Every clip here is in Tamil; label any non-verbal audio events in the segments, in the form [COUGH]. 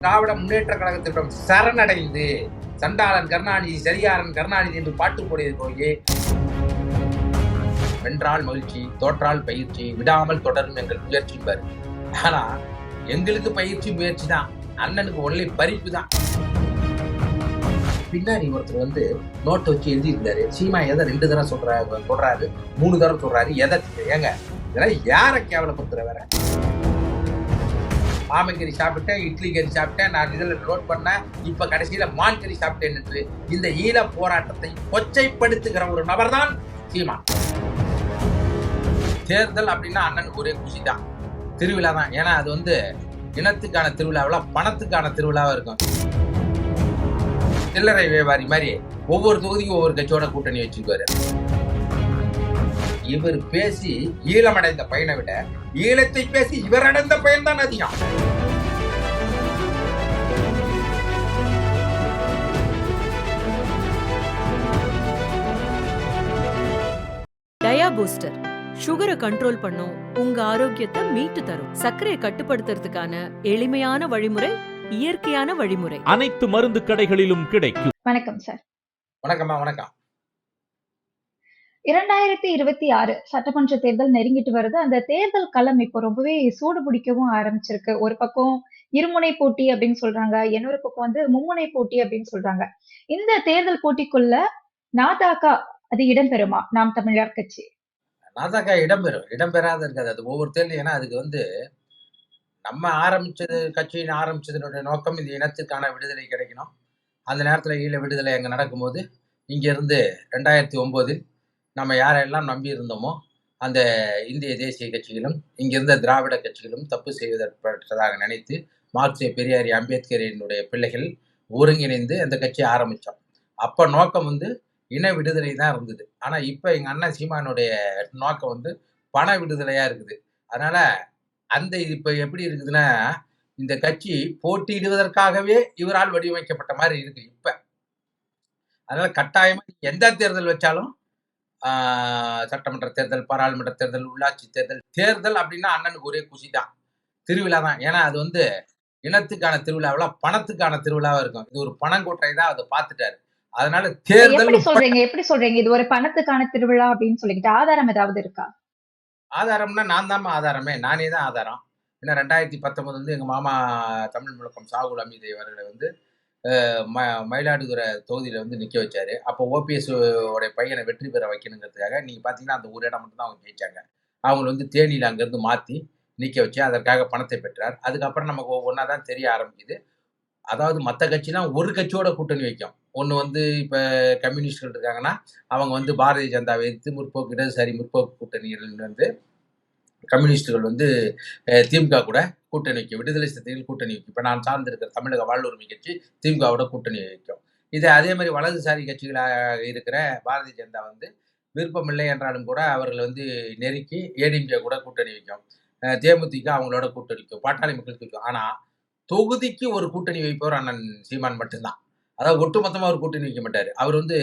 திராவிட முன்னேற்ற கழகத்திடம் சரணடைந்து சண்டாளன் கருணாநிதி சரியாரன் கருணாநிதி என்று பாட்டு போடியது போய் வென்றால் மகிழ்ச்சி தோற்றால் பயிற்சி விடாமல் தொடரும் எங்கள் முயற்சி பாரு ஆனா எங்களுக்கு பயிற்சி முயற்சி தான். அண்ணனுக்கு ஒன்லி பறிப்பு தான். பின்னாடி ஒருத்தர் வந்து நோட்டை வச்சு எழுதியிருந்தாரு சீமா எதை ரெண்டு தடவை சொல்றாரு சொல்றாரு மூணு தடவை சொல்றாரு எதை ஏங்க இதெல்லாம் யாரை கேவலப்படுத்துற வேற? மாமக்கறி சாப்பிட்டேன் இட்லி கறி சாப்பிட்டேன் நான் இதில் நோட் பண்ணேன். இப்போ கடைசியில மான் கறி சாப்பிட்டேன் என்று இந்த ஈழ போராட்டத்தை கொச்சைப்படுத்துகிற ஒரு நபர் தான் சீமான். தேர்தல் அப்படின்னா அண்ணனுக்கு ஒரே குஷி தான் திருவிழா தான். ஏன்னா அது வந்து இனத்துக்கான திருவிழாவில் பணத்துக்கான திருவிழாவா இருக்கும். சில்லறை வியாபாரி மாதிரி ஒவ்வொரு தொகுதிக்கும் ஒவ்வொரு கட்சியோட கூட்டணி வச்சுக்குவாரு இவர் பேசி ஈழமடைந்த பயனை விட ஈழத்தை பேசி இவர் அடைந்த பயன் தான் அதிகம். டயா பூஸ்டர். சுகரை கண்ட்ரோல் பண்ணும். உங்க ஆரோக்கியத்தை மீட்டு தரும். சர்க்கரையை கட்டுப்படுத்துறதுக்கான எளிமையான வழிமுறை இயற்கையான வழிமுறை. அனைத்து மருந்து கடைகளிலும் கிடைக்கும். வணக்கம் சார். வணக்கம்மா வணக்கம். இரண்டாயிரத்தி இருபத்தி ஆறு சட்டமன்ற தேர்தல் நெருங்கிட்டு வருது. அந்த தேர்தல் களம் இப்போ ரொம்பவே சூடு பிடிக்கவும் ஆரம்பிச்சிருக்கு. ஒரு பக்கம் இருமுனை போட்டி அப்படின்னு சொல்றாங்க. இன்னொரு பக்கம் வந்து மும்முனை போட்டி அப்படின்னு சொல்றாங்க. இந்த தேர்தல் போட்டிக்குள்ள நாதாக்கா அது இடம்பெறுமா? நாம் தமிழர் கட்சி. நாதாக்கா இடம்பெறும். இடம்பெறாத இருக்காது. அது ஒவ்வொரு தேர்தலும் ஏன்னா அதுக்கு வந்து நம்ம ஆரம்பிச்சது கட்சியின் ஆரம்பிச்சதனுடைய நோக்கம் இந்த இனத்துக்கான விடுதலை கிடைக்கணும். அந்த நேரத்தில் ஈழ விடுதலை அங்கே நடக்கும்போது இங்கேருந்து ரெண்டாயிரத்தி ஒம்போதில் நம்ம யாரெல்லாம் நம்பி இருந்தோமோ அந்த இந்திய தேசிய கட்சிகளும் இங்கிருந்த திராவிட கட்சிகளும் தப்பு செய்வதற்கதாக நினைத்து மார்க்சிய பெரியாரி அம்பேத்கரினுடைய பிள்ளைகள் ஒருங்கிணைந்து அந்த கட்சியை ஆரம்பித்தோம். அப்போ நோக்கம் வந்து இன விடுதலை தான் இருந்தது. ஆனால் இப்போ எங்கள் அண்ணன் சீமானுடைய நோக்கம் வந்து பண விடுதலையாக இருக்குது. அதனால் அந்த இப்போ எப்படி இருக்குதுன்னா இந்த கட்சி போட்டியிடுவதற்காகவே இவரால் வடிவமைக்கப்பட்ட மாதிரி இருக்குது இப்ப. அதனால கட்டாயமாக எந்த தேர்தல் வச்சாலும் சட்டமன்ற தேர்தல் பாராளுமன்ற தேர்தல் உள்ளாட்சி தேர்தல். தேர்தல் அப்படின்னா அண்ணனுக்கு ஒரே குஷி தான். திருவிழா தான். ஏன்னா அது வந்து இனத்துக்கான திருவிழாவில் பணத்துக்கான திருவிழாவா இருக்கும். இது ஒரு பணங்கோட்டை தான் அதை பார்த்துட்டாரு. அதனால தேர்தல் சொல்றீங்க? எப்படி சொல்றீங்க? இது ஒரு பணத்துக்கான திருவிழா அப்படின்னு சொல்லிக்கிட்டு ஆதாரம் ஏதாவது இருக்கா? ஆதாரம்னா நான் தாம்மா ஆதாரமே. நானே தான் ஆதாரம். ஏன்னா ரெண்டாயிரத்தி பத்தொன்பது வந்து எங்கள் மாமா தமிழ் முழக்கம் சாகுல் அமீதை அவர்களை வந்து ம மயிலாடுதுறை தொகுதியில் வந்து நிற்க வச்சார். அப்போ ஓபிஎஸ் உடைய பையனை வெற்றி பெற வைக்கணுங்கிறதுக்காக நீங்கள் பார்த்தீங்கன்னா அந்த ஒரு இடம் மட்டும் தான் அவங்க ஜெயிச்சாங்க. அவங்களை வந்து தேனியில் அங்கேருந்து மாற்றி நிற்க வச்சு அதற்காக பணத்தை பெற்றார். அதுக்கப்புறம் நமக்கு ஒவ்வொன்றா தான் தெரிய ஆரம்பிக்குது. அதாவது மற்ற கட்சிலாம் ஒரு கட்சியோட கூட்டணி வைக்கும். ஒன்று வந்து இப்போ கம்யூனிஸ்ட்கள் இருக்காங்கன்னா அவங்க வந்து பாரதிய ஜனதாவை எதிர்த்து முற்போக்கு இடதுசாரி முற்போக்கு கூட்டணிகள் வந்து கம்யூனிஸ்டுகள் வந்து திமுக கூட கூட்டணி வைக்கும் விடுதலை சிறுத்தைகள் கூட்டணி வைக்கும். இப்போ நான் சார்ந்திருக்கிற தமிழக வாழ்வுரிமை கட்சி திமுகவோட கூட்டணி வைக்கும். இது அதே மாதிரி வலதுசாரி கட்சிகளாக இருக்கிற பாரதிய ஜனதா வந்து விருப்பமில்லை என்றாலும் கூட அவர்கள் வந்து நெருக்கி ஏடிஎம்கே கூட கூட்டணி வைக்கும். தேமுதிக அவங்களோட கூட்டணி வைக்கும். பாட்டாளி மக்களுக்கு வைக்கும். ஆனால் தொகுதிக்கு ஒரு கூட்டணி வைப்பவர் அண்ணன் சீமான் மட்டும்தான். அதாவது ஒட்டுமொத்தமாக ஒரு கூட்டணி வைக்க மாட்டார். அவர் வந்து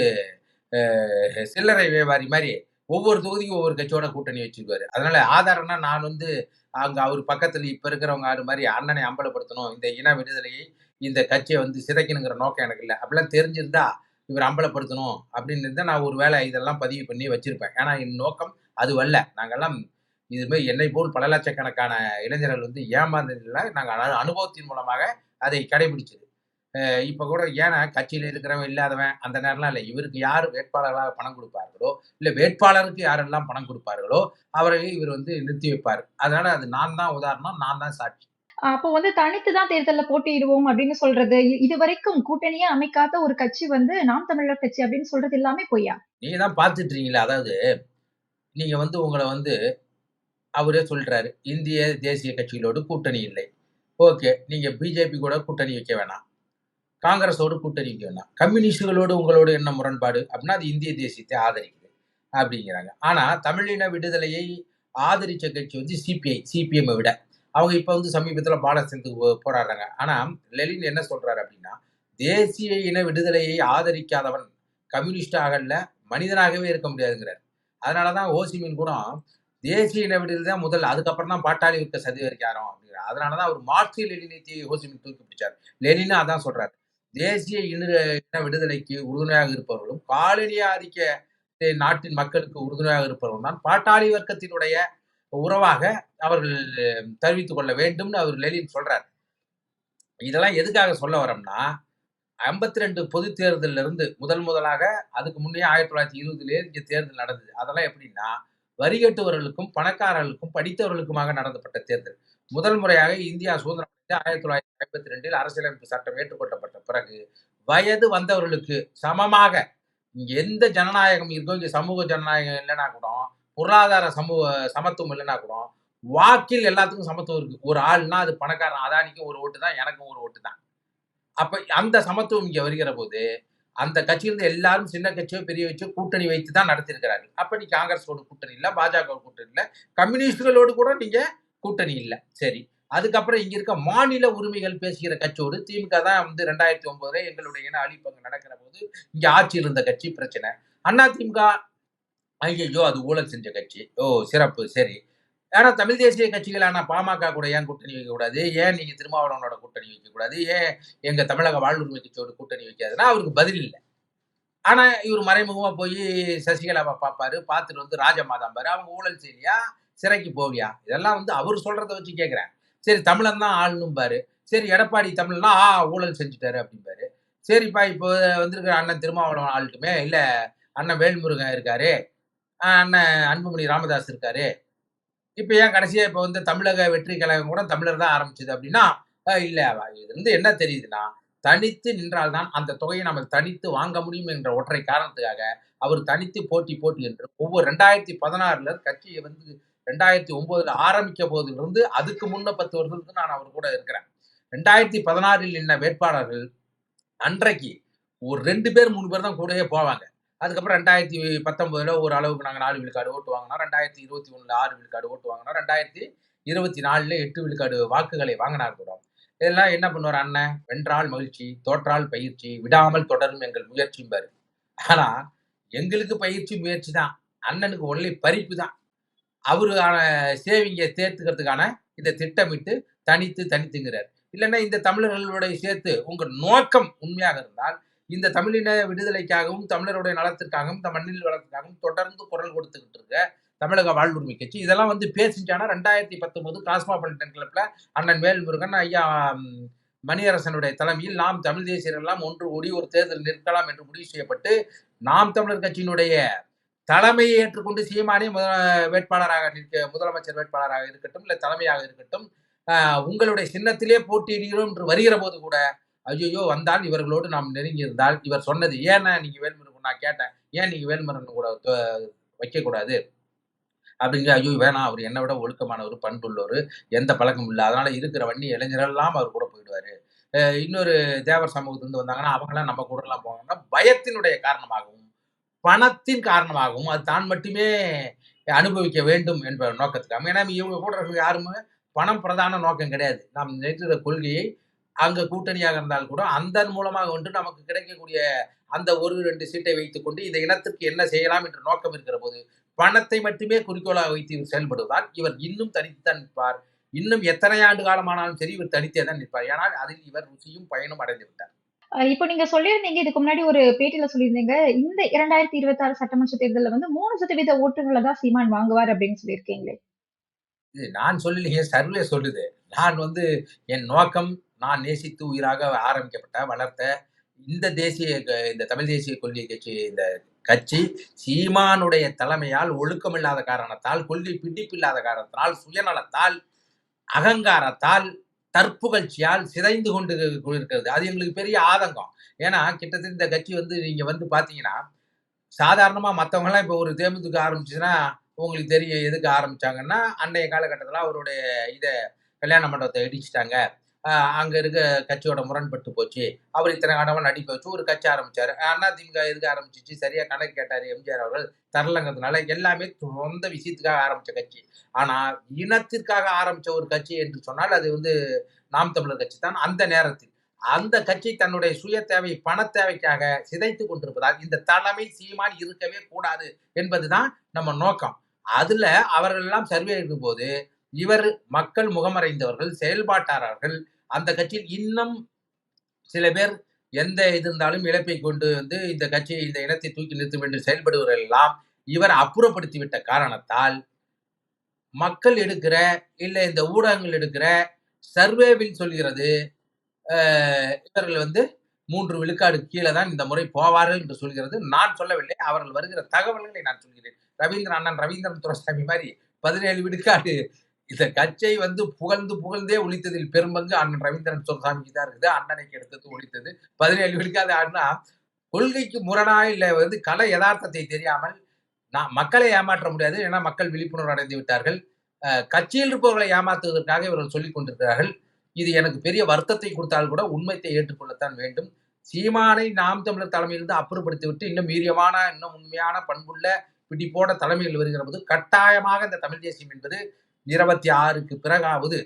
சில்லறை வியாபாரி மாதிரி ஒவ்வொரு தொகுதிக்கும் ஒவ்வொரு கட்சியோட கூட்டணி வச்சுக்குவாரு அதனால ஆதாரம்னா நான் வந்து அங்க அவர் பக்கத்துல இப்ப இருக்கிறவங்க ஆடு மாதிரி அண்ணனை அம்பலப்படுத்தணும். இந்த இன விடுதலையை இந்த கட்சியை வந்து சிதைக்கணுங்கிற நோக்கம் எனக்கு இல்லை. அப்படிலாம் தெரிஞ்சிருந்தா இவர் அம்பலப்படுத்தணும் அப்படின்னு இருந்தால் நான் ஒரு வேளை இதெல்லாம் பதிவு பண்ணி வச்சிருப்பேன். ஏன்னா என் நோக்கம் அது வரல நாங்கெல்லாம் இது மாதிரி என்னை போல் பல லட்சக்கணக்கான இளைஞர்கள் வந்து ஏமாந்ததில்லை. நாங்கள் அனுபவத்தின் மூலமாக அதை கடைபிடிச்சது. இப்ப கூட ஏன்னா கட்சியில இருக்கிறவன் இல்லாதவன் அந்த நேரம்லாம் இல்லை. இவருக்கு யார் வேட்பாளராக பணம் கொடுப்பார்களோ இல்ல வேட்பாளருக்கு யாரெல்லாம் பணம் கொடுப்பார்களோ அவரை இவர் வந்து நிறுத்தி வைப்பார். அதனால அது நான் தான் உதாரணம் நான் தான் சாட்சி. அப்போ வந்து தனித்து தான் தேர்தல்ல போட்டியிடுவோம் அப்படின்னு சொல்றது. இது வரைக்கும் கூட்டணியே அமைக்காத ஒரு கட்சி வந்து நாம் தமிழர் கட்சி அப்படின்னு சொல்றது எல்லாமே பொய்யா? நீங்க தான் பார்த்துட்டு இருக்கீங்களா அதாவது நீங்க வந்து உங்களை வந்து அவரே சொல்றாரு. இந்திய தேசிய கட்சிகளோடு கூட்டணி இல்லை. ஓகே நீங்க பிஜேபி கூட கூட்டணி வைக்க வேணாம். காங்கிரஸோடு கூட்டணி வேணாம். கம்யூனிஸ்டுகளோடு உங்களோட என்ன முரண்பாடு? அப்படின்னா அது இந்திய தேசியத்தை ஆதரிக்குது அப்படிங்கிறாங்க. ஆனால் தமிழின விடுதலையை ஆதரிச்ச கட்சி வந்து சிபிஐ சிபிஎம்மை விட. அவங்க இப்போ வந்து சமீபத்தில் பாலஸ்தீனத்துக்கு போ- போராடுறாங்க. ஆனால் லெலின் என்ன சொல்கிறாரு அப்படின்னா தேசிய இன விடுதலையை ஆதரிக்காதவன் கம்யூனிஸ்ட் ஆகல மனிதனாகவே இருக்க முடியாதுங்கிறார். அதனால தான் ஓசிமின் கூட தேசிய இன விடுதலை தான் முதல் அதுக்கப்புறம் தான் பாட்டாளி இருக்க சதி அப்படிங்கிற அதனால தான் அவர் மார்க்சிய லெனினத்தை ஓசிமின் தூக்கி பிடிச்சார். லெனினும் அதான் சொல்கிறார் தேசிய இன இன விடுதலைக்கு உறுதுணையாக இருப்பவர்களும் காலனி ஆதிக்க நாட்டின் மக்களுக்கு உறுதுணையாக இருப்பவர்களும் தான் பாட்டாளி வர்க்கத்தினுடைய உறவாக அவர்கள் தெரிவித்துக் கொள்ள வேண்டும்னு அவர் லெலின் சொல்றார். இதெல்லாம் எதுக்காக சொல்ல வரோம்னா ஐம்பத்தி ரெண்டு பொது தேர்தலில் இருந்து முதல் முதலாக அதுக்கு முன்னே ஆயிரத்தி தொள்ளாயிரத்தி இருபதுலேயே இங்கே தேர்தல் நடந்தது. அதெல்லாம் எப்படின்னா வரி கட்டுவர்களுக்கும் பணக்காரர்களுக்கும் படித்தவர்களுக்குமாக நடந்தப்பட்ட தேர்தல். முதல் முறையாக இந்தியா சுதந்திரம் ஆயிரத்தி தொள்ளாயிரத்தி ஐம்பத்தி ரெண்டில் அரசியலமைப்பு சட்டம் ஏற்றுக்கொள்ளப்பட்ட பிறகு வயது வந்தவர்களுக்கு சமமாக இங்கே எந்த ஜனநாயகம் இருக்கோ இங்கே சமூக ஜனநாயகம் இல்லைன்னா கூட பொருளாதார சமூக சமத்துவம் இல்லைன்னா கூட வாக்கில் எல்லாத்துக்கும் சமத்துவம் இருக்கு. ஒரு ஆள்னா அது பணக்காரன் அதானிக்கும் ஒரு ஓட்டு தான் எனக்கும் ஒரு ஓட்டு தான். அப்ப அந்த சமத்துவம் இங்க வருகிற போது அந்த கட்சியிலிருந்து எல்லாரும் சின்ன கட்சியோ பெரிய கட்சியோ கூட்டணி வைத்து தான் நடத்திருக்கிறார்கள் அப்ப நீ காங்கிரஸோட கூட்டணி இல்லை பாஜக கூட்டணி இல்லை கம்யூனிஸ்டுகளோடு கூட நீங்க கூட்டணி இல்லை. சரி. அதுக்கப்புறம் இங்க இருக்க மாநில உரிமைகள் பேசுகிற கட்சியோடு திமுக தான் வந்து ரெண்டாயிரத்தி ஒன்பதுல எங்களுடைய இன அழிப்பங்கு நடக்கிற போது இங்க ஆட்சியில் இருந்த கட்சி பிரச்சனை. அண்ணா திமுக ஐயோ அது ஊழல் செஞ்ச கட்சி. ஓ சிறப்பு. சரி. ஏன்னா தமிழ் தேசிய கட்சிகளான பாமக கூட ஏன் கூட்டணி வைக்கக்கூடாது ஏன் நீங்க திருமாவளவனோட கூட்டணி வைக்கக்கூடாது ஏன் எங்க தமிழக வாழ்வுரிமை கட்சியோட கூட்டணி வைக்காதுன்னா அவருக்கு பதில் இல்லை. ஆனா இவர் மறைமுகமா போய் சசிகலாவை பார்ப்பாரு பார்த்துட்டு வந்து ராஜமாதாம்பாரு. அவங்க ஊழல் செய்யலையா? சிறைக்கு போவியா? இதெல்லாம் வந்து அவர் சொல்றத வச்சு கேட்குறேன் சரி தமிழன் தான் ஆளணும் சரி எடப்பாடி தமிழ்னா ஆ ஊழல் செஞ்சுட்டாரு அப்படிம்பாரு. சரிப்பா இப்போ வந்திருக்கிற அண்ணன் திருமாவளவன் ஆளட்டுமே இல்லை அண்ணன் வேல்முருகன் இருக்காரு. அண்ணன் அன்புமணி ராமதாஸ் இருக்காரு. இப்போ ஏன் கடைசியாக இப்போ வந்து தமிழக வெற்றி கழகம் கூட தமிழர் தான் ஆரம்பிச்சது அப்படின்னா இல்லை இதுலேருந்து என்ன தெரியுதுன்னா தனித்து நின்றால்தான் அந்த தொகையை நம்ம தனித்து வாங்க முடியும் என்ற ஒற்றை காரணத்துக்காக அவர் தனித்து போட்டி போட்டி என்று ஒவ்வொரு ரெண்டாயிரத்தி பதினாறுல கட்சியை வந்து ரெண்டாயிரத்தி ஒன்பதுல ஆரம்பிக்க போதிலிருந்து அதுக்கு முன்ன பத்து வருஷத்துக்கு நான் அவர் கூட இருக்கிறேன். ரெண்டாயிரத்தி பதினாறில் நின்ன வேட்பாளர்கள் அன்றைக்கு ஒரு ரெண்டு பேர் மூணு பேர் தான் கூடவே போவாங்க. அதுக்கப்புறம் ரெண்டாயிரத்தி பத்தொன்பதுல ஒரு அளவுக்கு நாங்கள் நாலு விழுக்காடு ஓட்டு வாங்கினோம். ரெண்டாயிரத்தி இருபத்தி ஒண்ணுல ஆறு விழுக்காடு ஓட்டு வாங்கினோம். ரெண்டாயிரத்தி இருபத்தி நாலுல எட்டு விழுக்காடு வாக்குகளை வாங்கினார் கூட இதெல்லாம் என்ன பண்ணுவார் அண்ணன்? வென்றால் மகிழ்ச்சி தோற்றால் பயிற்சி விடாமல் தொடரும் எங்கள் முயற்சியும் பாரு ஆனா எங்களுக்கு பயிற்சி முயற்சி தான். அண்ணனுக்கு ஒன்லி பறிப்பு தான். அவருக்கான சேவிங்கை சேர்த்துக்கிறதுக்கான இதை திட்டமிட்டு தனித்து தனித்துங்கிறார். இல்லைன்னா இந்த தமிழர்களுடைய சேர்த்து உங்கள் நோக்கம் உண்மையாக இருந்தால் இந்த தமிழின விடுதலைக்காகவும் தமிழருடைய நலத்திற்காகவும் இந்த மண்ணில் வளத்திற்காகவும் தொடர்ந்து குரல் கொடுத்துக்கிட்டு இருக்க தமிழக வாழ்வுரிமை கட்சி. இதெல்லாம் வந்து பேசிச்சானா ரெண்டாயிரத்தி பத்தொன்பது காஸ்மாபாலிட்டன் கிளப்ல அண்ணன் வேல்முருகன் ஐயா மணியரசனுடைய தலைமையில் நாம் தமிழ் தேசியர்கள் எல்லாம் ஒன்று கூடி ஒரு தேர்தல் நிற்கலாம் என்று முடிவு செய்யப்பட்டு நாம் தமிழர் கட்சியினுடைய தலைமையை ஏற்றுக்கொண்டு சீமானே முத வேட்பாளராக நிற்க முதலமைச்சர் வேட்பாளராக இருக்கட்டும் இல்லை தலைமையாக இருக்கட்டும் உங்களுடைய சின்னத்திலே போட்டியிடுகிறோம் என்று வருகிற போது கூட ஐயோ வந்தால் இவர்களோடு நாம் நெருங்கி இருந்தால் இவர் சொன்னது ஏன்னா நீங்க வேல்முருகன் நான் கேட்டேன் ஏன் நீங்க வேல்முருகன் கூட வைக்கக்கூடாது? அப்படிங்கிற ஐயோ வேணாம் அவர் என்னை விட ஒழுக்கமானவர் பண்புள்ளவர் எந்த பழக்கமும் இல்லை அதனால இருக்கிற வண்டி இளைஞரெல்லாம் அவர் கூட போயிடுவாரு. இன்னொரு தேவர் சமூகத்துலேருந்து வந்தாங்கன்னா அவங்களாம் நம்ம கூடலாம் போனாங்கன்னா பயத்தினுடைய காரணமாகவும் பணத்தின் காரணமாகவும் அது தான் மட்டுமே அனுபவிக்க வேண்டும் என்ற நோக்கத்துக்காக ஏன்னா இவங்க கூட இருக்கிற யாருமே பணம் பிரதான நோக்கம் கிடையாது. நாம் நினைக்கிற கொள்கையை அங்கே கூட்டணியாக இருந்தால் கூட அந்த மூலமாக வந்து நமக்கு கிடைக்கக்கூடிய அந்த ஒரு ரெண்டு சீட்டை வைத்துக்கொண்டு இந்த இனத்திற்கு என்ன செய்யலாம் என்ற நோக்கம் இருக்கிற போது பணத்தை மட்டுமே குறிக்கோளாக வைத்து இவர் செயல்படுவதால் இவர் இன்னும் தனித்துதான் நிற்பார். இன்னும் எத்தனை ஆண்டு காலமானாலும் சரி இவர் தனித்தே தான் நிற்பார். ஏனால் அதில் இவர் ருசியும் பயனும் அடைந்து விட்டார். இப்போ நீங்க சொல்லியிருந்தீங்க இதுக்கு முன்னாடி ஒரு பேட்டியில சொல்லியிருந்தீங்க இந்த இரண்டாயிரத்தி இருபத்தி ஆறு சட்டமன்ற தேர்தலில் வந்து மூணு சதவீத ஓட்டுகளை தான் சீமான் வாங்குவார் அப்படின்னு சொல்லியிருக்கீங்களே? நான் சொல்லலையே சர்வே சொல்லுது. நான் வந்து என் நோக்கம் நான் நேசித்து உயிராக ஆரம்பிக்கப்பட்ட வளர்த்த இந்த தேசிய இந்த தமிழ் தேசிய கொள்கை கட்சி இந்த கட்சி சீமானுடைய தலைமையால் ஒழுக்கமில்லாத காரணத்தால் கொள்கை பிடிப்பில்லாத காரணத்தால் சுயநலத்தால் அகங்காரத்தால் தற்புகழ்ச்சியால் சிதைந்து கொண்டு இருக்கிறது அது எங்களுக்கு பெரிய ஆதங்கம். ஏன்னா கிட்டத்தட்ட இந்த கட்சி வந்து நீங்க வந்து பாத்தீங்கன்னா சாதாரணமா மற்றவங்களாம் இப்போ ஒரு தேமுதிக ஆரம்பிச்சுன்னா உங்களுக்கு தெரியும் எதுக்கு ஆரம்பிச்சாங்கன்னா அன்றைய காலகட்டத்தில் அவருடைய இதை கல்யாண மண்டபத்தை இடிச்சிட்டாங்க. அங்க இருக்க கட்சியோட முரண்பட்டு போச்சு. அவர் இத்தனை கடவுள் நடிக்க வச்சு ஒரு கட்சி ஆரம்பிச்சாரு. அண்ணா திமுக எதுக்கு ஆரம்பிச்சிச்சு? சரியா கணக்கு கேட்டாரு எம்ஜிஆர் அவர்கள். தரலங்கிறதுனால எல்லாமே சொந்த விஷயத்துக்காக ஆரம்பிச்ச கட்சி. ஆனா இனத்திற்காக ஆரம்பிச்ச ஒரு கட்சி என்று சொன்னால் அது வந்து நாம் தமிழர் கட்சி தான் அந்த நேரத்தில். அந்த கட்சி தன்னுடைய சுய தேவை பண தேவைக்காக சிதைத்து கொண்டிருப்பதால் இந்த தலைமை சீமான் இருக்கவே கூடாது என்பதுதான் நம்ம நோக்கம். அதுல அவர்கள் எல்லாம் சர்வே இருக்கும் போது இவர் மக்கள் முகமறைந்தவர்கள் செயல்பாட்டாளர்கள் அந்த கட்சியில் இன்னும் சில பேர் எந்த இது இருந்தாலும் இழப்பை கொண்டு வந்து இந்த கட்சியை இந்த இனத்தை தூக்கி நிறுத்தும் என்று செயல்படுவதெல்லாம் இவர் அப்புறப்படுத்திவிட்ட காரணத்தால் மக்கள் எடுக்கிற இல்லை இந்த ஊடகங்கள் எடுக்கிற சர்வேவில் சொல்கிறது இவர்கள் வந்து மூன்று விழுக்காடு கீழே தான் இந்த முறை போவார்கள் என்று சொல்கிறது. நான் சொல்லவில்லை அவர்கள் வருகிற தகவல்களை நான் சொல்கிறேன். ரவீந்திர அண்ணன் ரவீந்திரன் துரசாமி மாதிரி பதினேழு விழுக்காடு இந்த கட்சியை வந்து புகழ்ந்து புகழ்ந்தே ஒழித்ததில் பெரும்பங்கு அண்ணன் ரவீந்திரன் சுவாமிக்கு தான் இருக்குது. அண்ணனைக்கு எடுத்தது ஒழித்தது பதினேழு விழுக்காது அண்ணா கொள்கைக்கு முரணா இல்லை வந்து கலை யதார்த்தத்தை தெரியாமல் நான் மக்களை ஏமாற்ற முடியாது. ஏன்னா மக்கள் விழிப்புணர்வு அடைந்து விட்டார்கள். கட்சியில் இருப்பவர்களை ஏமாற்றுவதற்காக இவர்கள் சொல்லிக் கொண்டிருக்கிறார்கள். இது எனக்கு பெரிய வருத்தத்தை கொடுத்தால் கூட உண்மைத்தை ஏற்றுக்கொள்ளத்தான் வேண்டும். சீமானை நாம் தமிழர் தலைமையிலிருந்து அப்புறப்படுத்தி விட்டு இன்னும் வீரியமான இன்னும் உண்மையான பண்புள்ள பிடிப்போட தலைமையில் வருகிற போது கட்டாயமாக இந்த தமிழ் தேசியம் என்பது இருபத்தி ஆறுக்கு பிறகாவது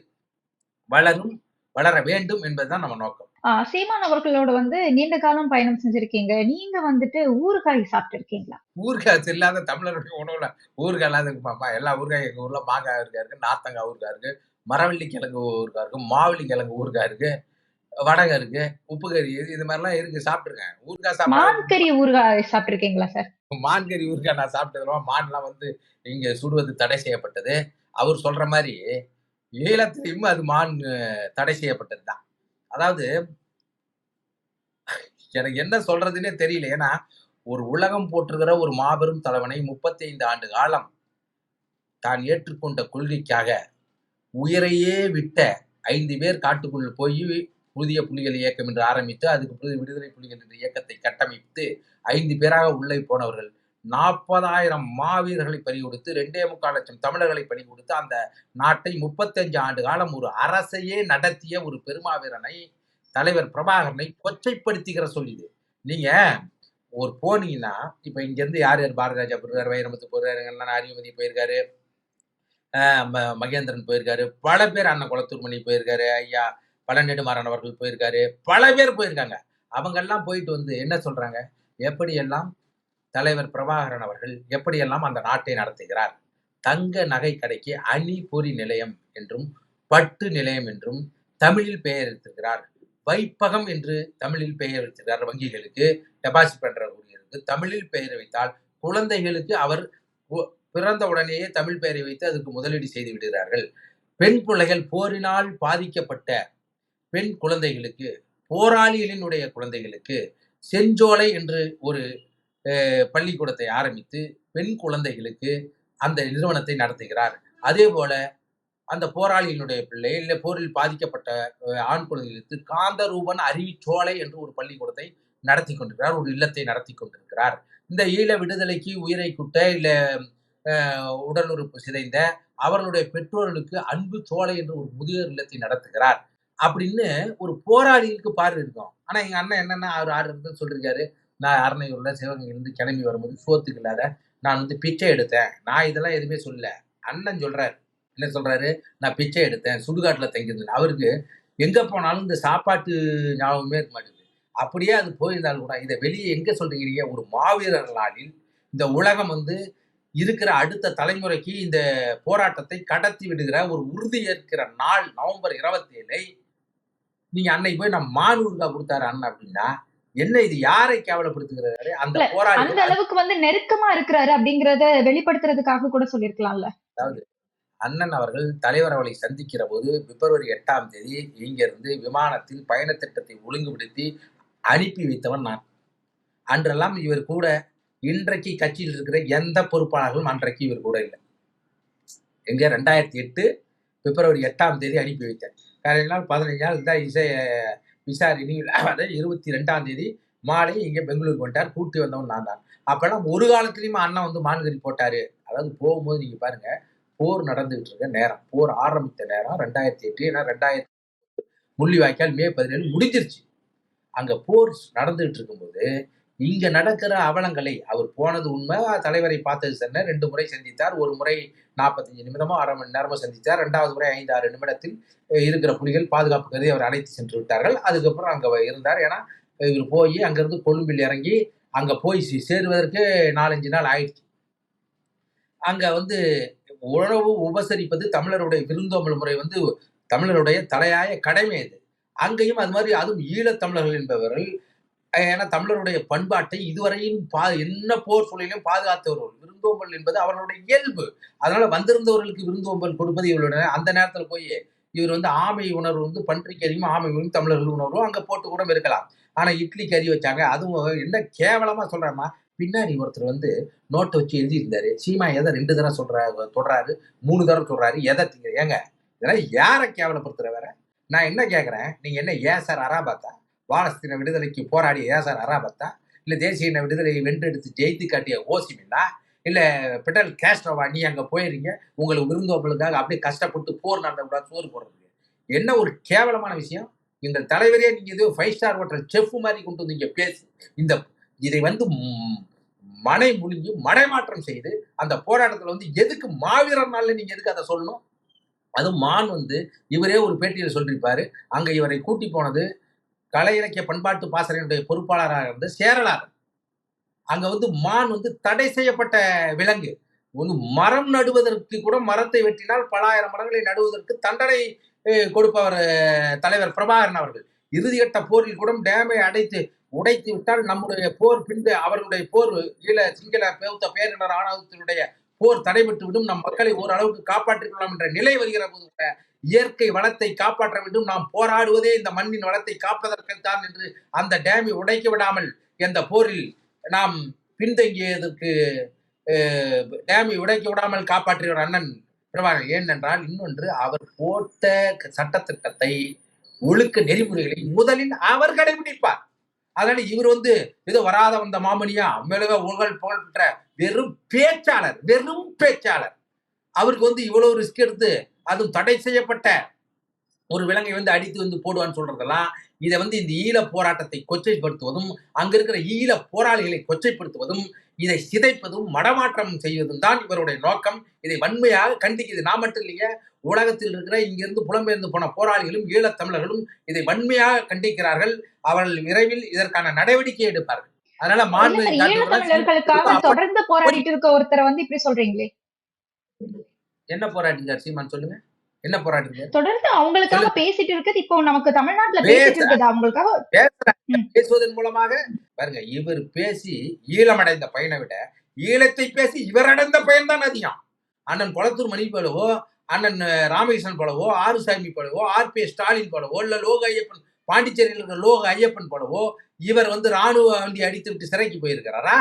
வளரும் வளர வேண்டும் என்பதுதான் நம்ம நோக்கம். சீமான் அவர்களோட வந்து நீண்ட காலம் பயணம் செஞ்சிருக்கீங்க. நீங்க வந்துட்டு ஊறுகாய் சாப்பிட்டு இருக்கீங்களா ஊறுகாய் இல்லாத தமிழருடைய உணவுல ஊறுகாய் இல்லாத இருக்குமாமா எல்லா ஊறுகாய் எங்க ஊர்ல மாங்காய் ஊறுகாய் இருக்கு நாத்தங்காய் ஊறுகாய் இருக்கு மரவள்ளி கிழங்கு ஊறுகாய் இருக்கு மாவள்ளி கிழங்கு ஊறுகாய் இருக்கு வடகை இருக்கு உப்பு கறி இது இது மாதிரிலாம் இருக்கு சாப்பிட்டுருக்கேன். ஊறுகாய் சாப்பிட மான்கறி ஊறுகாய் சாப்பிட்டிருக்கீங்களா சார்? மான் கறி ஊறுகாய் நான் சாப்பிட்டதுல மான்லாம் வந்து இங்க சுடுவது தடை செய்யப்பட்டது. அவர் சொல்ற மாதிரி ஈழத்திலையும் அது மான் தடை செய்யப்பட்டது தான் அதாவது எனக்கு என்ன சொல்றதுன்னே தெரியல. ஏன்னா ஒரு உலகம் போற்றுகிற ஒரு மாபெரும் தலைவனை முப்பத்தி ஐந்து ஆண்டு காலம் தான் ஏற்றுக்கொண்ட கொள்கைக்காக உயிரையே விட்ட ஐந்து பேர் காட்டுக்குள் போய் புதிய புலிகள் இயக்கம் என்று ஆரம்பித்து அதுக்கு புது விடுதலை புலிகள் என்ற இயக்கத்தை கட்டமைத்து ஐந்து பேராக உள்ளே போனவர்கள் நாற்பதாயிரம் மாவீரர்களை பறி கொடுத்து ரெண்டே முக்கால் லட்சம் தமிழர்களை பறி கொடுத்து அந்த நாட்டை முப்பத்தஞ்சு ஆண்டு காலம் ஒரு அரசையே நடத்திய ஒரு பெருமாவீரனை தலைவர் பிரபாகரனை கொச்சைப்படுத்திக்கிற சொல்லிது நீங்க ஒரு போனீங்கன்னா இப்ப இங்கேருந்து யார் யார் பாரதிராஜா போயிருக்காரு வைரமுத்து போயிருக்காரு அரியமதி போயிருக்காரு ஆஹ் ம- மகேந்திரன் போயிருக்காரு பல பேர் அண்ணன் குளத்தூர்மணி போயிருக்காரு ஐயா பழநெடுமாறன் அவர்கள் போயிருக்காரு பல பேர் போயிருக்காங்க. அவங்கெல்லாம் போயிட்டு வந்து என்ன சொல்றாங்க? எப்படியெல்லாம் தலைவர் பிரபாகரன் அவர்கள் எப்படியெல்லாம் அந்த நாட்டை நடத்துகிறார்? தங்க நகை கடைக்கு அணிபொறி நிலையம் என்றும் பட்டு நிலையம் என்றும் தமிழில் பெயர் எடுத்திருக்கிறார். வைப்பகம் என்று தமிழில் பெயர் வைத்திருக்கிறார் வங்கிகளுக்கு டெபாசிட் பண்றவர்களுக்கு. தமிழில் பெயர் வைத்தால் குழந்தைகளுக்கு அவர் பிறந்த உடனேயே தமிழ் பெயரை வைத்து அதுக்கு முதலீடு செய்து விடுகிறார்கள். பெண் பிள்ளைகள் போரினால் பாதிக்கப்பட்ட பெண் குழந்தைகளுக்கு போராளிகளினுடைய குழந்தைகளுக்கு செஞ்சோலை என்று ஒரு பள்ளிக்கூடத்தை ஆரம்பித்து பெண் குழந்தைகளுக்கு அந்த நிறுவனத்தை நடத்துகிறார். அதே போல அந்த போராளிகளுடைய பிள்ளை இல்லை போரில் பாதிக்கப்பட்ட ஆண் குழந்தைகளுக்கு காந்தரூபன் அறிவிச்சோலை என்று ஒரு பள்ளிக்கூடத்தை நடத்தி கொண்டிருக்கிறார் ஒரு இல்லத்தை நடத்தி கொண்டிருக்கிறார். இந்த ஈழ விடுதலைக்கு உயிரை குட்ட இல்லை உடல் உறுப்பு சிதைந்த அவர்களுடைய பெற்றோர்களுக்கு அன்பு சோலை என்று ஒரு முதியோர் இல்லத்தை நடத்துகிறார். அப்படின்னு ஒரு போராளிகளுக்கு பார்வை இருக்கும். ஆனா எங்க அண்ணன் என்னன்னா அவர் ஆறு இருக்குன்னு சொல்லிருக்காரு நான் அரணையூர்ல சிவகங்கையிலேருந்து கிளம்பி வரும்போது சோத்துக்கு இல்லாத நான் வந்து பிச்சை எடுத்தேன். நான் இதெல்லாம் எதுவுமே சொல்லல. அண்ணன் சொல்றாரு. என்ன சொல்றாரு? நான் பிச்சை எடுத்தேன். சுடுகாட்டுல தங்கியிருந்தேன். அவருக்கு எங்க போனாலும் இந்த சாப்பாட்டு ஞாபகமே இருக்க மாட்டேங்குது. அப்படியே அது போயிருந்தாலும் கூட இதை வெளியே எங்க சொல்றீங்க? நீங்க? ஒரு மாவீரர் நாளில் இந்த உலகம் வந்து இருக்கிற அடுத்த தலைமுறைக்கு இந்த போராட்டத்தை கடத்தி விடுகிற ஒரு உறுதி ஏற்கிற நாள் நவம்பர் இருபத்தி ஏழை நீங்க அன்னைக்கு போய் நான் மானூர்கா கொடுத்தாரு அண்ணன் அப்படின்னா என்ன இது? யாரை கேவலப்படுத்துகிறாரு? அந்த போராளி அந்த அளவுக்கு வந்து நெருக்கமா இருக்கிறாரு அப்படிங்கறத வெளிப்படுத்துறதுக்காக கூட சொல்லிருக்கலாம்ல அண்ணன் அவர்கள் தலைவர் அவளை சந்திக்கிற போது பிப்ரவரி எட்டாம் தேதி இங்கிருந்து விமானத்தில் பயண திட்டத்தை ஒழுங்குபடுத்தி அனுப்பி வைத்தவன் நான். அன்றெல்லாம் இவர் கூட இன்றைக்கு கட்சியில் இருக்கிற எந்த பொறுப்பாளர்களும் அன்றைக்கு இவர் கூட இல்லை. எங்க ரெண்டாயிரத்தி எட்டு பிப்ரவரி எட்டாம் தேதி அனுப்பி வைத்தேன் நாள் பதினஞ்சு நாள் இந்த இசை விசா [COUGHS] அதாவது இருபத்தி ரெண்டாம் தேதி மாலை இங்கே பெங்களூருக்கு வந்துட்டார். கூட்டி வந்தவன் நான் தான். அப்பெல்லாம் ஒரு காலத்துலேயுமே அண்ணன் வந்து மான்கறி போட்டார். அதாவது போகும்போது நீங்கள் பாருங்கள் போர் நடந்துகிட்டு இருக்க நேரம். போர் ஆரம்பித்த நேரம் ரெண்டாயிரத்தி எட்டு ஏன்னா ரெண்டாயிரத்தி முள்ளிவாய்க்கால் மே பதினேழு முடிஞ்சிருச்சு. அங்கே போர் நடந்துகிட்டு இருக்கும்போது இங்க நடக்கிற அவலங்களை அவர் போனது உண்மை தலைவரை பார்த்தது சென்ன ரெண்டு முறை சந்தித்தார். ஒரு முறை நாற்பத்தஞ்சு நிமிடமோ அரை மணி நேரமோ சந்தித்தார். ரெண்டாவது முறை ஐந்து ஆறு நிமிடத்தில் இருக்கிற புலிகள் பாதுகாப்பு கருதி அவர் அழைத்து சென்று விட்டார்கள். அதுக்கப்புறம் அங்க இருந்தார். ஏன்னா இவர் போய் அங்கிருந்து கொழும்பில் இறங்கி அங்க போய் சேருவதற்கு நாலஞ்சு நாள் ஆயிடுச்சு. அங்க வந்து உணவு உபசரிப்பது தமிழருடைய விருந்தோம்பல் முறை வந்து தமிழருடைய தலையாய கடமை இது அங்கேயும் அது மாதிரி அதுவும் ஈழத்தமிழர்கள் என்பவர்கள் ஏன்னா தமிழருடைய பண்பாட்டை இதுவரையும் பா என்ன போர் சூழலையும் பாதுகாத்தவர்கள் விருந்தோம்பல் என்பது அவர்களுடைய இயல்பு. அதனால வந்திருந்தவர்களுக்கு விருந்தோம்பல் கொடுப்பது இவருடைய அந்த நேரத்தில் போய் இவர் வந்து ஆமை உணர்வு வந்து பன்றி கறியும் ஆமை உணர்வு தமிழர்கள் உணர்வும் அங்கே போட்டு கூட இருக்கலாம். ஆனால் இட்லி கறி வச்சாங்க அதுவும் என்ன கேவலமாக சொல்கிறாமா பின்னாடி ஒருத்தர் வந்து நோட்டை வச்சு எழுதியிருந்தாரு. சீமா எதை ரெண்டு தடவை சொல்கிறாரு தொடறாரு மூணு தடவை சொல்கிறாரு எதை திங்க? ஏங்க இதெல்லாம் யாரை கேவலப்படுத்துகிற வேற? நான் என்ன கேட்குறேன் நீங்கள் என்ன ஏசார் அராபாத்தா? பாலஸ்தீன விடுதலைக்கு போராடிய ஏசார் அராபத்தா இல்லை தேசிய இன விடுதலையை வென்றெடுத்து ஜெயித்து காட்டிய ஓசிமில்லா இல்லை பெட்டல் கேஸ்ட்ரோவா நீ அங்கே போயிருங்க உங்களுக்கு விருந்தோம்பலுக்காக அப்படியே கஷ்டப்பட்டு போர் நடந்த கூட சோறு போடுறது. என்ன ஒரு கேவலமான விஷயம்? எங்கள் தலைவரே நீங்கள் இது ஃபைவ் ஸ்டார் ஹோட்டல் செஃப் மாதிரி கொண்டு வந்து இங்க பேசி. இந்த இதை வந்து மனை முழுங்கி மடைமாற்றம் செய்து அந்த போராட்டத்தில் வந்து எதுக்கு மாவீரர் நாள்ல நீங்கள் எதுக்கு அதை சொல்லணும்? அதுவும் மான் வந்து இவரே ஒரு பேட்டியில் சொல்லியிருப்பாரு. அங்கே இவரை கூட்டி போனது கலை இலக்கிய பண்பாட்டு பாசறையினுடைய பொறுப்பாளராக இருந்த சேரலார். அங்க வந்து மான் வந்து தடை செய்யப்பட்ட விலங்கு. வந்து மரம் நடுவதற்கு கூட மரத்தை வெட்டினால் பலாயிரம் மரங்களை நடுவதற்கு தண்டனை கொடுப்பவர் தலைவர் பிரபாகரன் அவர்கள். இறுதிக்கட்ட போரில் கூட டேமை அடைத்து உடைத்து விட்டால் நம்முடைய போர் பின்பு அவர்களுடைய போர் ஈழ சிங்கள பேவுத்த பேரினர் ஆணவத்தினுடைய போர் தடைபட்டு விடும் நம் மக்களை ஓரளவுக்கு காப்பாற்றிக் கொள்ளலாம் என்ற நிலை வருகிற போது கூட இயற்கை வளத்தை காப்பாற்ற வேண்டும். நாம் போராடுவதே இந்த மண்ணின் வளத்தை காப்பதற்குத்தான் என்று அந்த டேமை உடைக்க விடாமல் இந்த போரில் நாம் பின்தங்கியதற்கு டேமை உடைக்க விடாமல் காப்பாற்றியவர் அண்ணன் பிரபாகர் ஏனென்றால் இன்னொன்று அவர் போட்ட சட்டத்திட்டத்தை ஒழுக்க நெறிமுறைகளை முதலில் அவர் கடைபிடிப்பார். அதனால இவர் வந்து ஏதோ வராத வந்த மாமனியா மெழுக புகழ் புகழ் பெற்ற வெறும் பேச்சாளர் வெறும் பேச்சாளர். அவருக்கு வந்து இவ்வளவு ரிஸ்க் எடுத்து அதுவும் தடை செய்யப்பட்ட ஒரு விலங்கை வந்து அடித்து வந்து போடுவான்னு சொல்றதெல்லாம் இதை வந்து இந்த ஈழ போராட்டத்தை கொச்சைப்படுத்துவதும் அங்க இருக்கிற ஈழ போராளிகளை கொச்சைப்படுத்துவதும் இதை சிதைப்பதும் மடமாற்றம் செய்வதும் தான் இவருடைய நோக்கம். இதை வன்மையாக கண்டிக்குது நான் மட்டும் இல்லைங்க உலகத்தில் இருக்கிற இங்கிருந்து புலம்பெயர்ந்து போன போராளிகளும் ஈழத்தமிழர்களும் இதை வன்மையாக கண்டிக்கிறார்கள். அவர்கள் விரைவில் இதற்கான நடவடிக்கை எடுப்பார்கள். அதனால மாண்பு தொடர்ந்து போராடிட்டு இருக்க ஒருத்தரை வந்து இப்படி சொல்றீங்களே? என்ன போராட்டிருக்கார் சீமான்? சொல்லுங்க. என்ன போராட்டிருக்காரு தொடர்ந்து அவங்களுக்காக. பேசிட்டு இருக்குது இப்போ நமக்கு தமிழ்நாட்டுல பேச- பேசிட்டு இருக்குது அவங்களுக்காக. பேசுறாங்க. பேசுவதன் மூலமாக பாருங்க இவர் பேசி ஈழமடைந்த பயனை விட ஈழத்தை பேசி இவர் அடைந்த பயன் தான் அதிகம். அண்ணன் குளத்தூர் மணி போலவோ அண்ணன் ராமகிருஷ்ணன் போலவோ ஆறுசாமி போலவோ ஆர் பி ஸ்டாலின் போலவோ இல்ல லோக ஐயப்பன் பாண்டிச்சேரியில் இருக்கிற லோக ஐயப்பன் போலவோ இவர் வந்து ராணுவ வண்டி அடித்து விட்டு சிறைக்கு போயிருக்கிறாரா?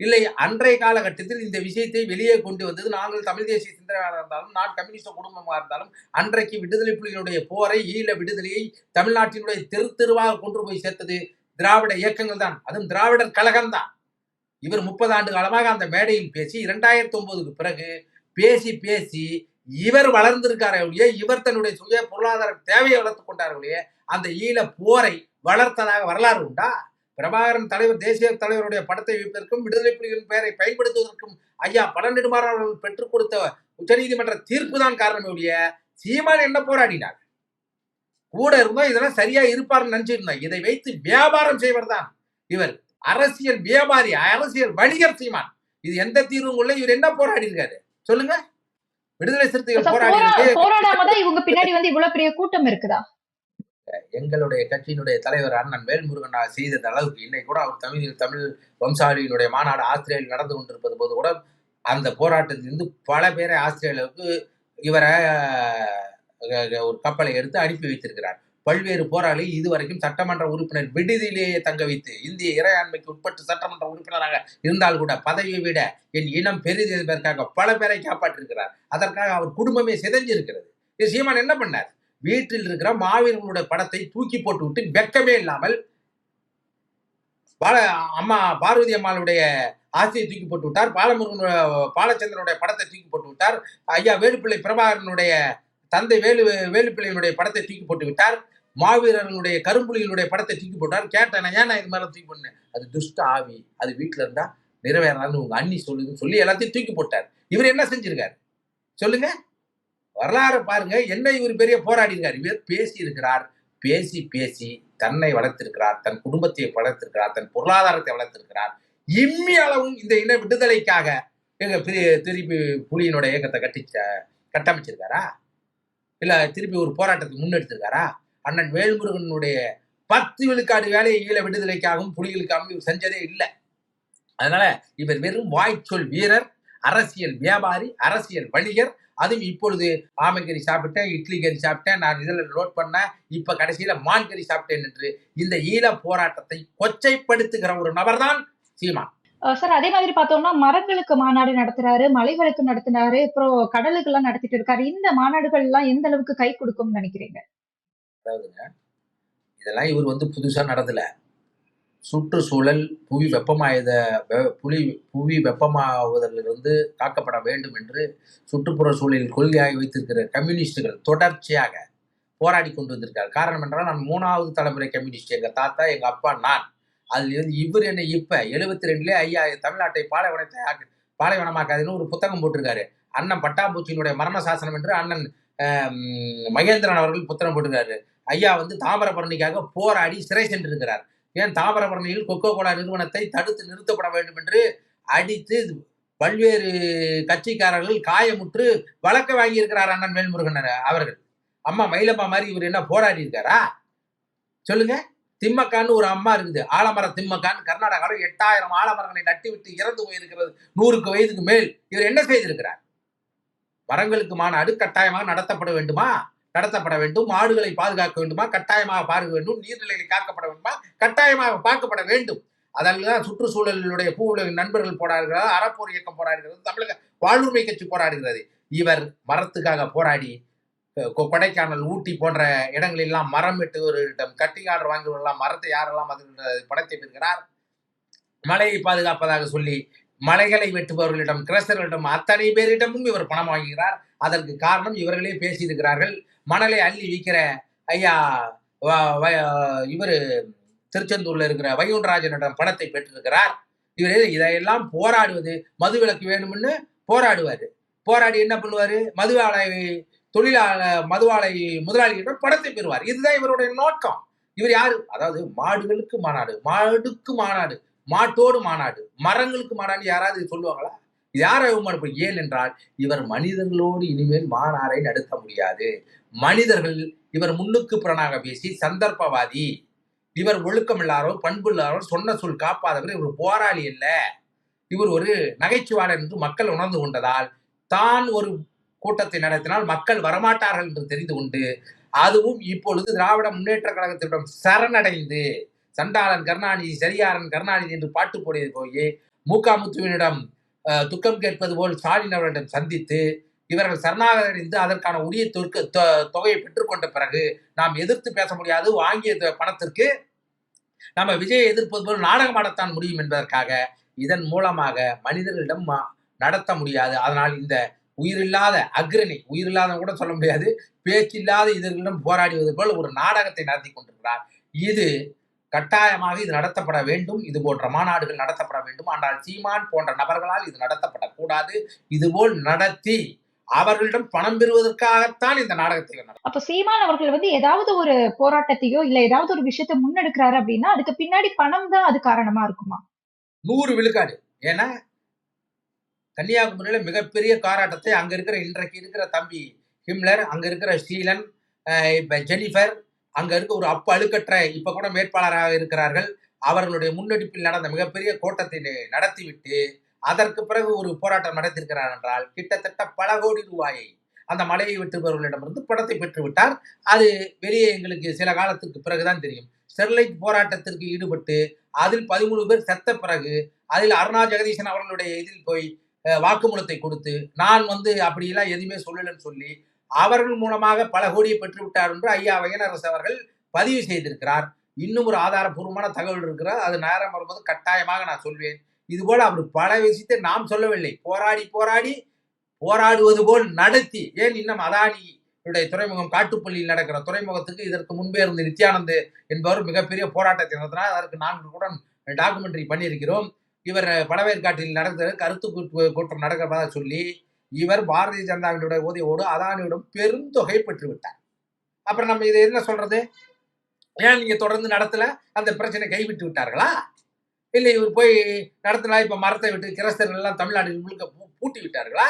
இல்லை அன்றைய காலகட்டத்தில் இந்த விஷயத்தை வெளியே கொண்டு வந்தது நாங்கள் தமிழ் தேசிய சிந்தனையாளர் இருந்தாலும் நான் கம்யூனிஸ்ட குடும்பமாக இருந்தாலும் அன்றைக்கு விடுதலை புலிகளுடைய போரை ஈழ விடுதலையை தமிழ்நாட்டினுடைய தெரு தெருவாக கொண்டு போய் சேர்த்தது திராவிட இயக்கங்கள் தான். அதுவும் திராவிடர் கழகம் தான். இவர் முப்பது ஆண்டு காலமாக அந்த மேடையில் பேசி இரண்டாயிரத்தி ஒன்பதுக்கு பிறகு பேசி பேசி இவர் வளர்ந்திருக்காரே ஒழிய இவர் தன்னுடைய சுய பொருளாதார தேவையை வளர்த்து கொண்டார்களே அந்த ஈழ போரை வளர்த்ததாக வரலாறு உண்டா? பிரபாகரன் தலைவர் தேசிய தலைவருடைய படத்தை வைப்பதற்கும் விடுதலை புலிகளின் பெயரை பயன்படுத்துவதற்கும் ஐயா பழநெடுமாறன் அவர்கள் பெற்றுக் கொடுத்த உச்சநீதிமன்ற தீர்ப்பு தான் காரணமே ஒழிய சீமான் என்ன போராடினார்? கூட இருந்தோம் இதெல்லாம் சரியா இருப்பார்னு நினைச்சிருந்தோம். இதை வைத்து வியாபாரம் செய்வர் தான் இவர். அரசியல் வியாபாரி அரசியல் வணிகர் சீமான். இது எந்த தீர்வும் இல்லை இவர் என்ன போராடி இருக்காரு சொல்லுங்க. விடுதலை சிறுத்தைகள் போராடி இவங்க பின்னாடி வந்து இவ்வளவு பெரிய கூட்டம் இருக்குதா? எங்களுடைய கட்சியினுடைய தலைவர் அண்ணன் வேல்முருகன் செய்த அளவுக்கு இன்னைக்கு கூட அவர் தமிழ் தமிழ் வம்சாவளியினுடைய மாநாடு ஆஸ்திரேலியாவில் நடந்து கொண்டிருப்பது போது கூட அந்த போராட்டத்திலிருந்து பல பேரை ஆஸ்திரேலியாவுக்கு இவரை ஒரு கப்பலை எடுத்து அனுப்பி வைத்திருக்கிறார். பல்வேறு போராளி இதுவரைக்கும் சட்டமன்ற உறுப்பினர் விடுதியிலேயே தங்க வைத்து இந்திய இறையாண்மைக்கு உட்பட்டு சட்டமன்ற உறுப்பினராக இருந்தால் கூட பதவியை விட என் இனம் பெரிது என்பதற்காக பல பேரை காப்பாற்றிருக்கிறார். அதற்காக அவர் குடும்பமே சிதைஞ்சிருக்கிறது. இது சீமான் என்ன பண்ணார்? வீட்டில் இருக்கிற மாவீரர்களுடைய படத்தை தூக்கி போட்டு விட்டு வெக்கமே இல்லாமல் பால அம்மா பார்வதி அம்மாளுடைய ஆசையை தூக்கி போட்டு விட்டார் பாலமுருகன் பாலச்சந்திரனுடைய படத்தை தூக்கி போட்டு விட்டார் ஐயா வேலுப்பிள்ளை பிரபாகரனுடைய தந்தை வேலு வேலுப்பிள்ளையினுடைய படத்தை தூக்கி போட்டு விட்டார் மாவீரர்களுடைய கரும்புலிகளுடைய படத்தை தூக்கி போட்டார் கேட்டேன் ஏன் நான் இது மாதிரி தூக்கி போட்டேன் அது துஷ்ட ஆவி. அது வீட்டில் இருந்தால் நிறைவேறாதுன்னு உங்கள் அண்ணி சொல்லுதுன்னு சொல்லி எல்லாத்தையும் தூக்கி போட்டார். இவர் என்ன செஞ்சிருக்காரு? சொல்லுங்கள் வரலாறு பாருங்க. என்ன இவர் பெரிய போராடி இருக்கார் இவர் பேசி இருக்கிறார் பேசி பேசி தன்னை வளர்த்திருக்கிறார். தன் குடும்பத்தை வளர்த்திருக்கிறார். தன் பொருளாதாரத்தை வளர்த்திருக்கிறார். இம்மி அளவும் இந்த இன விடுதலைக்காக எங்க திருப்பி புலியினோட இயக்கத்தை கட்டிச்ச கட்டமைச்சிருக்காரா? இல்ல திருப்பி ஒரு போராட்டத்தை முன்னெடுத்திருக்காரா? அண்ணன் வேல்முருகனுடைய பத்து விழுக்காடு வேலையை ஈழ விடுதலைக்காகவும் புலிகளுக்காகவும் இவர் செஞ்சதே இல்லை. அதனால இவர் வெறும் வாய்ச்சொல் வீரர் அரசியல் வியாபாரி அரசியல் வணிகர் அதுவும் இப்பொழுது ஆமைக்கறி சாப்பிட்டேன் இட்லி கறி சாப்பிட்டேன் நான் இதில் நோட் பண்ணேன். இப்ப கடைசியில மான் கறி சாப்பிட்டேன் என்று இந்த ஈழ போராட்டத்தை கொச்சைப்படுத்துகிற ஒரு நபர்தான் சீமான். அஹ் சார் அதே மாதிரி பார்த்தோம்னா மரங்களுக்கு மாநாடு நடத்துறாரு மலைகளுக்கு நடத்தினாரு அப்புறம் கடலுக்கு எல்லாம் நடத்திட்டு இருக்காரு. இந்த மாநாடுகள் எல்லாம் எந்த அளவுக்கு கை கொடுக்கும்னு நினைக்கிறீங்க? அதாவதுங்க இதெல்லாம் இவர் வந்து புதுசா நடத்தல. சுற்றுச்சூழல் புவி வெப்பமாயத வெ- புலி புவி வெப்பமாவதிலிருந்து காக்கப்பட வேண்டும் என்று சுற்றுப்புற சூழலில் கொள்கையாக வைத்திருக்கிற கம்யூனிஸ்டுகள் தொடர்ச்சியாக போராடி கொண்டு வந்திருக்கார் காரணம் என்றால் நான் மூணாவது தலைமுறை கம்யூனிஸ்ட். எங்கள் தாத்தா எங்கள் அப்பா நான். அதிலிருந்து இவர் என்ன இப்போ எழுபத்தி ரெண்டுலேயே ஐயா தமிழ்நாட்டை பாலைவனத்தை பாலைவனமாக்காதுன்னு ஒரு புத்தகம் போட்டிருக்காரு. அண்ணன் பட்டாம்பூச்சியினுடைய மரண சாசனம் என்று அண்ணன் மகேந்திரன் அவர்கள் புத்தகம் போட்டிருக்காரு. ஐயா வந்து தாமிரபரணிக்காக போராடி சிறை சென்றிருக்கிறார். ஏன் தாமிரபரணியில் கொக்கோ கோலா நிறுவனத்தை தடுத்து நிறுத்தப்பட வேண்டும் என்று அடித்து பல்வேறு கட்சிக்காரர்கள் காயமுற்று வழக்க வாங்கியிருக்கிறார் அண்ணன் வேல்முருகன் அவர்கள். அம்மா மயிலம்மா மாதிரி இவர் என்ன போராடி இருக்காரா? சொல்லுங்க. திம்மக்கான்னு ஒரு அம்மா இருக்குது. ஆலமர திம்மக்கான்னு கர்நாடகாவில் எட்டாயிரம் ஆலமரங்களை நட்டிவிட்டு இறந்து போயிருக்கிறது. நூறுக்கு வயதுக்கு மேல் இவர் என்ன செய்திருக்கிறார்? மரங்களுக்கு மாநாடு கட்டாயமாக நடத்தப்பட வேண்டுமா? நடத்தப்பட வேண்டும் மாடுகளை பாதுகாக்க வேண்டுமா கட்டாயமாக பார்க்க வேண்டும் நீர்நிலைகளை காக்கப்பட வேண்டுமா கட்டாயமாக பார்க்கப்பட வேண்டும். அதெல்லாம் சுற்றுச்சூழலுடைய பூவுலக நண்பர்கள் போராடுகிறார் அறப்போர் இயக்கம் போராடுகிறது தமிழக வாழ்வுரிமை கட்சி போராடுகிறது. இவர் மரத்துக்காக போராடி கொ- கொடைக்கானல் ஊட்டி போன்ற இடங்களெல்லாம் மரம் வெட்டுவர்களிடம் கட்டிங் ஆர்டர் வாங்குவதெல்லாம் மரத்தை யாரெல்லாம் அது படத்தை பெறுகிறார். மலையை பாதுகாப்பதாக சொல்லி மலைகளை வெட்டுபவர்களிடம் கிரசர்களிடம் அத்தனை பேரிடமும் இவர் பணம் வாங்குகிறார். அதற்கு காரணம் இவர்களே பேசியிருக்கிறார்கள். மணலை அள்ளி விற்கிற ஐயா இவர் திருச்செந்தூர்ல இருக்கிற வைகுண்டராஜனிடம் பணத்தை பெற்றிருக்கிறார். இவர் இதையெல்லாம் போராடுவது. மதுவிலக்கு வேணும்னு போராடுவார். போராடி என்ன பண்ணுவார்? மதுவாலை தொழிலாள மதுவாலை முதலாளிகளிடம் பணத்தை பெறுவார். இதுதான் இவருடைய நோக்கம். இவர் யாரு? அதாவது மாடுகளுக்கு மாநாடு மாடுக்கு மாநாடு மாட்டோடு மாநாடு மரங்களுக்கு மாநாடு யாராவது சொல்லுவாங்களா? யாரை அவமானப்படும் ஏன் என்றால் இவர் மனிதர்களோடு இனிமேல் மாநாடை நடத்த முடியாது. மனிதர்கள் இவர் முன்னுக்கு புறனாக பேசி சந்தர்ப்பவாதி. இவர் ஒழுக்கமில்லாரோ பண்புள்ளாரோ சொன்ன சொல் காப்பாதவர் இவர் போராளி அல்ல. இவர் ஒரு நகைச்சுவாளர் என்று மக்கள் உணர்ந்து கொண்டதால் தான் ஒரு கூட்டத்தை நடத்தினால் மக்கள் வரமாட்டார்கள் என்று தெரிந்து கொண்டு அதுவும் இப்பொழுது திராவிட முன்னேற்ற கழகத்திடம் சரணடைந்து சண்டாளன் கருணாநிதி சரியாரன் கருணாநிதி என்று பாட்டு போடியது போய் மூகாமுத்துவினிடம் அஹ், துக்கம் கேட்பது போல் ஸ்டாலின் அவர்களிடம் சந்தித்து இவர்கள் சரணாகரிந்து அதற்கான உரிய தொற்க தொ- தொகையை பெற்றுக்கொண்ட பிறகு நாம் எதிர்த்து பேச முடியாது வாங்கிய பணத்திற்கு நம்ம விஜயை எதிர்ப்பது போல் நாடகமாடத்தான் முடியும் என்பதற்காக இதன் மூலமாக மனிதர்களிடம் நடத்த முடியாது. அதனால் இந்த உயிரில்லாத அக்ரணி உயிரில்லாத கூட சொல்ல முடியாது பேச்சில்லாத இதர்களிடம் போராடுவது போல் ஒரு நாடகத்தை நடத்தி கொண்டிருக்கிறார். இது கட்டாயமாக இது நடத்தப்பட வேண்டும். இது போன்ற மாநாடுகள் நடத்தப்பட வேண்டும். ஆனால் சீமான் போன்ற நபர்களால் இது நடத்தப்படக்கூடாது. இதுபோல் நடத்தி அவர்களிடம் பணம் பெறுவதற்காகத்தான் இந்த நாடகத்தை இவர் நடத்த- அப்ப சீமான் அவர்கள் வந்து ஏதாவது ஒரு போராட்டத்தையோ இல்ல ஏதாவது ஒரு விஷயத்த முன்னெடுக்கிறாரு அப்படின்னா அதுக்கு பின்னாடி பணம் தான் அது காரணமா இருக்குமா? நூறு விழுக்காடு. ஏன்னா கன்னியாகுமரியில மிகப்பெரிய காராட்டத்தை அங்க இருக்கிற இன்றைக்கு இருக்கிற தம்பி ஹிம்லர் அங்க இருக்கிற ஸ்டீலன் அஹ் இப்ப ஜெனிஃபர் அங்க இருக்க ஒரு அப்ப அழுக்கற்ற இப்ப கூட வேட்பாளராக இருக்கிறார்கள். அவர்களுடைய முன்னெடுப்பில் நடந்த மிகப்பெரிய கோட்டத்தை நடத்திவிட்டு அதற்கு பிறகு ஒரு போராட்டம் நடத்திருக்கிறார் என்றால் கிட்டத்தட்ட பல கோடி ரூபாயை அந்த மலையை வெட்டுபவர்களிடமிருந்து பணத்தை பெற்றுவிட்டார். அது வெளியே எங்களுக்கு சில காலத்துக்கு பிறகுதான் தெரியும். ஸ்டெர்லைட் போராட்டத்திற்கு ஈடுபட்டு அதில் பதிமூணு பேர் செத்த பிறகு அதில் அருணா ஜெகதீசன் அவர்களுடைய இதில் போய் வாக்குமூலத்தை கொடுத்து நான் வந்து அப்படியெல்லாம் எதுவுமே சொல்லலைன்னு சொல்லி அவர்கள் மூலமாக பல கோடியை பெற்று விட்டார் என்று ஐயா வையனரசு அவர்கள் பதிவு செய்திருக்கிறார். இன்னும் ஒரு ஆதாரபூர்வமான தகவல் இருக்கிறார் அது நேரம் வரும்போது கட்டாயமாக நான் சொல்வேன். இதுபோல அவர் பல விஷயத்தை நாம் சொல்லவில்லை. போராடி போராடி போராடுவது போல் நடத்தி. ஏன் இன்னும் அதானியுடைய துறைமுகம் காட்டுப்பள்ளியில் நடக்கிற துறைமுகத்துக்கு இதற்கு முன்பே இருந்த நித்யானந்த் என்பவர் மிகப்பெரிய போராட்டத்தை நடத்தினார். அதற்கு நான்கு கூட டாக்குமெண்ட்ரி பண்ணியிருக்கிறோம். இவர் பழவேற்காட்டில் நடந்த கருத்து கூட்டம் நடக்கிறதா சொல்லி இவர் பாரதிய ஜனதாவினுடைய உதவியோடு அதானியிடம் பெருந்தொகை பெற்று விட்டார் அப்புறம் நம்ம இதை என்ன சொல்றது? ஏன் நீங்க தொடர்ந்து நடத்தல? அந்த பிரச்சனை கைவிட்டு விட்டார்களா? இல்லை இவர் போய் நடத்தினா இப்போ மரத்தை விட்டு கிரஸ்தர்கள் எல்லாம் தமிழ்நாடு முழுக்க பூட்டி விட்டார்களா?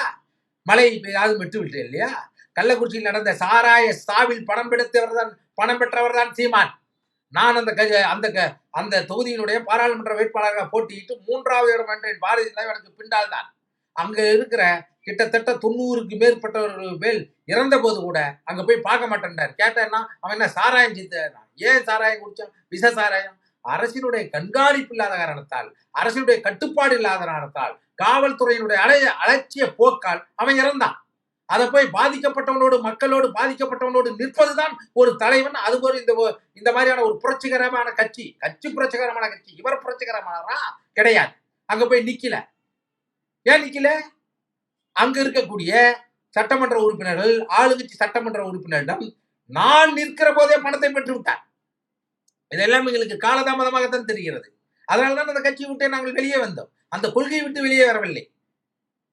மழை ஏதாவது விட்டு விட்டு இல்லையா? கள்ளக்குறிச்சியில் நடந்த சாராய சாவில் பணம் பெற்றவர் தான் பணம் பெற்றவர் தான் சீமான். நான் அந்த கஜ அந்த க அந்த தொகுதியினுடைய பாராளுமன்ற வேட்பாளராக போட்டியிட்டு மூன்றாவது இடம் வென்றேன். பாரதிய எனக்கு பின்னால் தான். அங்கே இருக்கிற கிட்டத்தட்ட தொண்ணூறுக்கு மேற்பட்டவர்கள் மேல் இறந்த போது கூட அங்கே போய் பார்க்க மாட்டேன்டார் கேட்டேன்னா அவன் என்ன சாராயம் சித்த ஏன் சாராயம் குடித்தான் விஷ சாராயம்? அரசினுடைய கண்காணிப்பு இல்லாத காரணத்தால் அரசினுடைய கட்டுப்பாடு இல்லாத காரணத்தால் காவல்துறையினுடைய அலைய அலட்சிய போக்கால் அவன் இறந்தான். அதை போய் பாதிக்கப்பட்டவனோடு மக்களோடு பாதிக்கப்பட்டவனோடு நிற்பதுதான் ஒரு தலைவன் அது ஒரு இந்த இந்த மாதிரியான ஒரு புரட்சிகரமான கட்சி. கட்சி புரட்சிகரமான கட்சி. இவர் புரட்சிகரமானவரா? கிடையாது. அங்க போய் நிக்கல. ஏன் நிக்கல? அங்க இருக்கக்கூடிய சட்டமன்ற உறுப்பினர்கள் ஆளுங்கட்சி சட்டமன்ற உறுப்பினரிடம் நான் நிற்கிற போதே பணத்தை பெற்று விட்டார் இதெல்லாம் எங்களுக்கு காலதாமதமாகத்தான் தெரிகிறது. அதனால்தான் அந்த கட்சியை விட்டு நாங்கள் வெளியே வந்தோம். அந்த கொள்கையை விட்டு வெளியே வரவில்லை.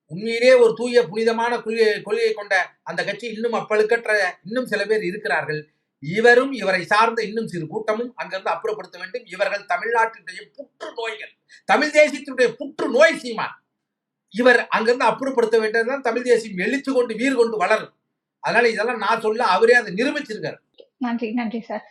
உண்மையிலே ஒரு தூய புனிதமான கொள்கை கொள்கையை கொண்ட அந்த கட்சி இன்னும் அப்பழுக்கற்ற இன்னும் சில பேர் இருக்கிறார்கள். இவரும் இவரை சார்ந்த இன்னும் சிறு கூட்டமும் அங்கிருந்து அப்புறப்படுத்த வேண்டும். இவர்கள் தமிழ்நாட்டினுடைய புற்று நோய்கள் தமிழ் தேசியத்தினுடைய புற்று நோய் சீமான். இவர் அங்கிருந்து அப்புறப்படுத்த வேண்டியதுதான் தமிழ் தேசியம் எழுத்து கொண்டு வீர் கொண்டு வளரும். அதனால இதெல்லாம் நான் சொல்ல அவரே அதை நிரூபிச்சிருக்காரு. நன்றி நன்றி சார்.